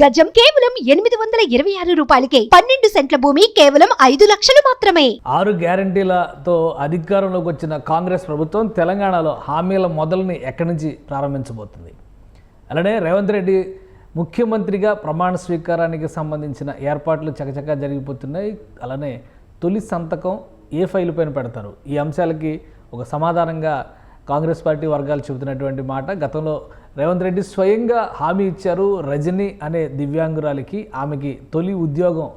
గజం కేవలం ఎనిమిది వందల ఇరవై ఆరు రూపాయలకే పన్నెండు సెంట్ల భూమి కేవలం ఐదు లక్షలు మాత్రమే. ఆరు గ్యారంటీలతో అధికారంలోకి వచ్చిన కాంగ్రెస్ ప్రభుత్వం తెలంగాణలో హామీల మొదలని ఎక్కడి నుంచి ప్రారంభించబోతుంది? అలానే రేవంత్ రెడ్డి ముఖ్యమంత్రిగా ప్రమాణ స్వీకారానికి సంబంధించిన ఏర్పాట్లు చకచకా జరిగిపోతున్నాయి. అలానే తొలి సంతకం ఏ ఫైల్ పైన పెడతారు? ఈ అంశాలకి ఒక సమాధానంగా కాంగ్రెస్ పార్టీ వర్గాలు చెబుతున్నటువంటి మాట. గతంలో రేవంత్ రెడ్డి స్వయంగా హామీ ఇచ్చారు రజని అనే దివ్యాంగురాలికి ఆమెకి తొలి ఉద్యోగం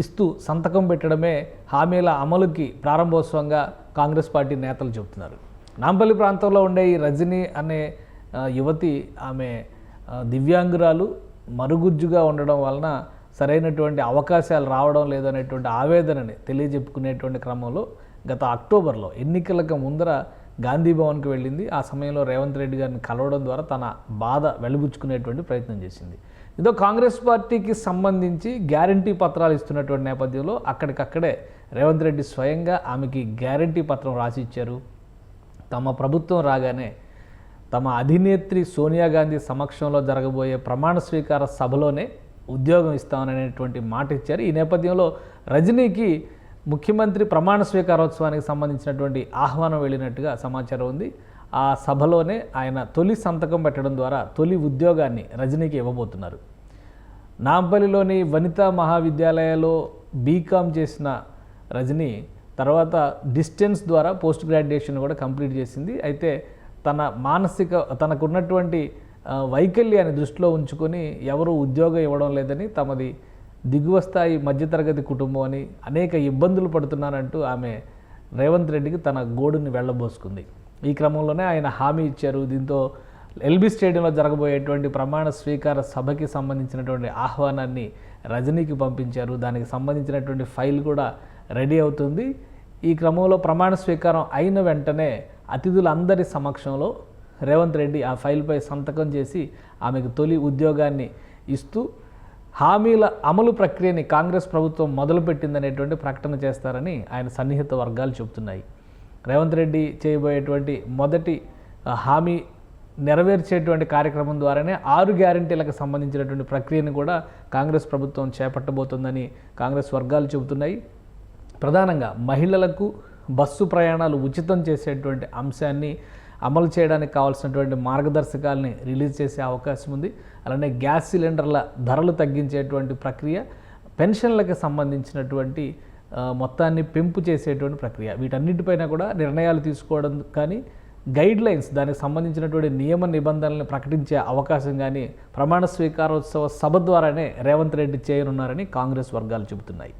ఇస్తూ సంతకం పెట్టడమే హామీల అమలుకి ప్రారంభోత్సవంగా కాంగ్రెస్ పార్టీ నేతలు చెబుతున్నారు. నాంపల్లి ప్రాంతంలో ఉండే ఈ రజని అనే యువతి ఆమె దివ్యాంగురాలు మరుగుజ్జుగా ఉండడం వలన సరైనటువంటి అవకాశాలు రావడం లేదనేటువంటి ఆవేదనని తెలియజెప్పుకునేటువంటి క్రమంలో గత అక్టోబర్లో ఎన్నికలకు ముందర గాంధీ భవన్కి వెళ్ళింది. ఆ సమయంలో రేవంత్ రెడ్డి గారిని కలవడం ద్వారా తన బాధ వెలుబుచ్చుకునేటువంటి ప్రయత్నం చేసింది. ఇదో కాంగ్రెస్ పార్టీకి సంబంధించి గ్యారంటీ పత్రాలు ఇస్తున్నటువంటి నేపథ్యంలో అక్కడికక్కడే రేవంత్ రెడ్డి స్వయంగా ఆమెకి గ్యారంటీ పత్రం రాసి ఇచ్చారు. తమ ప్రభుత్వం రాగానే తమ అధినేత్రి సోనియా గాంధీ సమక్షంలో జరగబోయే ప్రమాణ స్వీకార సభలోనే ఉద్యోగం ఇస్తామనేటువంటి మాట ఇచ్చారు. ఈ నేపథ్యంలో రజనీకి ముఖ్యమంత్రి ప్రమాణ స్వీకారోత్సవానికి సంబంధించినటువంటి ఆహ్వానం వెళ్ళినట్టుగా సమాచారం ఉంది. ఆ సభలోనే ఆయన తొలి సంతకం పెట్టడం ద్వారా తొలి ఉద్యోగాన్ని రజనీకి ఇవ్వబోతున్నారు. నాంపల్లిలోని వనితా మహావిద్యాలయాలో బీకామ్ చేసిన రజనీ తర్వాత డిస్టెన్స్ ద్వారా పోస్ట్ గ్రాడ్యుయేషన్ కూడా కంప్లీట్ చేసింది. అయితే తన మానసిక తనకున్నటువంటి వైకల్యాన్ని దృష్టిలో ఉంచుకొని ఎవరు ఉద్యోగం ఇవ్వడం లేదని తమది దిగువ స్థాయి మధ్యతరగతి కుటుంబం అని అనేక ఇబ్బందులు పడుతున్నానంటూ ఆమె రేవంత్ రెడ్డికి తన గోడుని వెళ్ళబోసుకుంది. ఈ క్రమంలోనే ఆయన హామీ ఇచ్చారు. దీంతో ఎల్బీ స్టేడియంలో జరగబోయేటువంటి ప్రమాణ స్వీకార సభకి సంబంధించినటువంటి ఆహ్వానాన్ని రజనీకి పంపించారు. దానికి సంబంధించినటువంటి ఫైల్ కూడా రెడీ అవుతుంది. ఈ క్రమంలో ప్రమాణ స్వీకారం అయిన వెంటనే అతిథులందరి సమక్షంలో రేవంత్ రెడ్డి ఆ ఫైల్పై సంతకం చేసి ఆమెకు తొలి ఉద్యోగాన్ని ఇస్తూ హామీల అమలు ప్రక్రియని కాంగ్రెస్ ప్రభుత్వం మొదలుపెట్టిందనేటువంటి ప్రకటన చేస్తారని ఆయన సన్నిహిత వర్గాలు చెబుతున్నాయి. రేవంత్ రెడ్డి చేయబోయేటువంటి మొదటి హామీ నెరవేర్చేటువంటి కార్యక్రమం ద్వారానే ఆరు గ్యారంటీలకు సంబంధించినటువంటి ప్రక్రియను కూడా కాంగ్రెస్ ప్రభుత్వం చేపట్టబోతోందని కాంగ్రెస్ వర్గాలు చెబుతున్నాయి. ప్రధానంగా మహిళలకు బస్సు ప్రయాణాలు ఉచితం చేసేటువంటి అంశాన్ని అమలు చేయడానికి కావాల్సినటువంటి మార్గదర్శకాలని రిలీజ్ చేసే అవకాశం ఉంది. అలానే గ్యాస్ సిలిండర్ల ధరలు తగ్గించేటువంటి ప్రక్రియ పెన్షన్లకు సంబంధించినటువంటి మొత్తాన్ని పెంపు చేసేటువంటి ప్రక్రియ. వీటన్నిటిపైన కూడా నిర్ణయాలు తీసుకోవడం కానీ గైడ్ లైన్స్ దానికి సంబంధించినటువంటి నియమ నిబంధనలను ప్రకటించే అవకాశం కానీ ప్రమాణ స్వీకారోత్సవ సభ ద్వారానే రేవంత్ రెడ్డి చేయనున్నారని కాంగ్రెస్ వర్గాలు చెబుతున్నాయి.